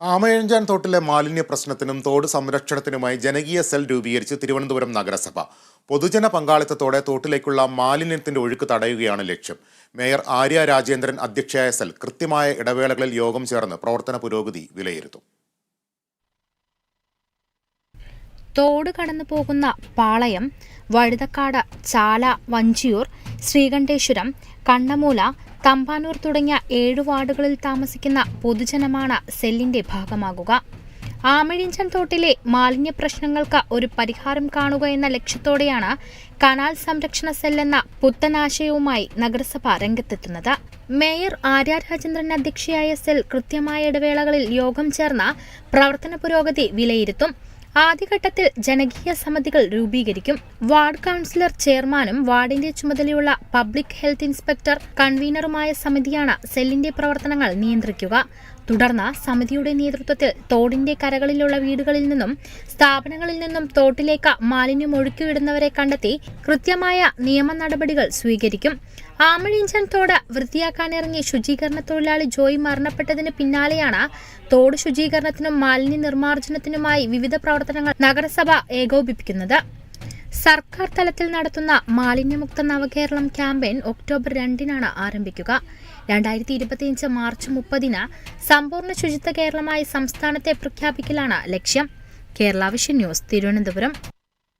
ആമയഞ്ചാൻ തോട്ടിലെ മാലിന്യ പ്രശ്നത്തിനും തോട് സംരക്ഷണത്തിനുമായി ജനകീയ സെൽ രൂപീകരിച്ച് തിരുവനന്തപുരം നഗരസഭ. പൊതുജന പങ്കാളിത്തത്തോടെ തോട്ടിലേക്കുള്ള മാലിന്യത്തിന്റെ ഒഴുക്ക് തടയുകയാണ് ലക്ഷ്യം. മേയർ ആര്യ രാജേന്ദ്രൻ അധ്യക്ഷയായ സെൽ കൃത്യമായ ഇടവേളകളിൽ യോഗം ചേർന്ന് പ്രവർത്തന പുരോഗതി വിലയിരുത്തും. തോട് കടന്നു പോകുന്ന പാളയം വഴുതക്കാട് ചാല വഞ്ചിയൂർ ശ്രീകണ്ഠേശ്വരം കണ്ണമൂല തമ്പാനൂർ തുടങ്ങിയ ഏഴു വാർഡുകളിൽ താമസിക്കുന്ന പൊതുജനമാണ് സെല്ലിന്റെ ഭാഗമാകുക. ആമഴിഞ്ചൻ തോട്ടിലെ മാലിന്യ പ്രശ്നങ്ങൾക്ക് ഒരു പരിഹാരം കാണുക എന്ന ലക്ഷ്യത്തോടെയാണ് കനാൽ സംരക്ഷണ സെൽ എന്ന പുത്തനാശയവുമായി നഗരസഭ രംഗത്തെത്തുന്നത്. മേയർ ആര്യ രാജേന്ദ്രൻ അധ്യക്ഷയായ സെൽ കൃത്യമായ ഇടവേളകളിൽ യോഗം ചേർന്ന പ്രവർത്തന പുരോഗതി വിലയിരുത്തും. ആദ്യഘട്ടത്തിൽ ജനകീയ സമിതികൾ രൂപീകരിക്കും. വാർഡ് കൗൺസിലർ ചെയർമാനും വാർഡിന്റെ ചുമതലയുള്ള പബ്ലിക് ഹെൽത്ത് ഇൻസ്പെക്ടർ കൺവീനറുമായ സമിതിയാണ് സെല്ലിന്റെ പ്രവർത്തനങ്ങൾ നിയന്ത്രിക്കുക. തുടർന്ന് സമിതിയുടെ നേതൃത്വത്തിൽ തോടിന്റെ കരകളിലുള്ള വീടുകളിൽ നിന്നും സ്ഥാപനങ്ങളിൽ നിന്നും തോട്ടിലേക്ക് മാലിന്യം ഒഴുക്കിവിടുന്നവരെ കണ്ടെത്തി കൃത്യമായ നിയമ നടപടികൾ സ്വീകരിക്കും. ആമഴിഞ്ചൻ തോട് വൃത്തിയാക്കാനിറങ്ങിയ ശുചീകരണ തൊഴിലാളി ജോയി മരണപ്പെട്ടതിന് പിന്നാലെയാണ് തോട് ശുചീകരണത്തിനും മാലിന്യ നിർമ്മാർജനത്തിനുമായി വിവിധ പ്രവർത്തനങ്ങൾ നഗരസഭ ഏകോപിപ്പിക്കുന്നത്. സർക്കാർ തലത്തിൽ നടത്തുന്ന മാലിന്യമുക്ത നവകേരളം ക്യാമ്പയിൻ ഒക്ടോബർ രണ്ടിനാണ് ആരംഭിക്കുക. രണ്ടായിരത്തി ഇരുപത്തിയഞ്ച് മാർച്ച് മുപ്പതിന് സമ്പൂർണ ശുചിത്വ കേരളമായി സംസ്ഥാനത്തെ പ്രഖ്യാപിക്കലാണ് ലക്ഷ്യം. Kerala vision news Thiruvananthapuram.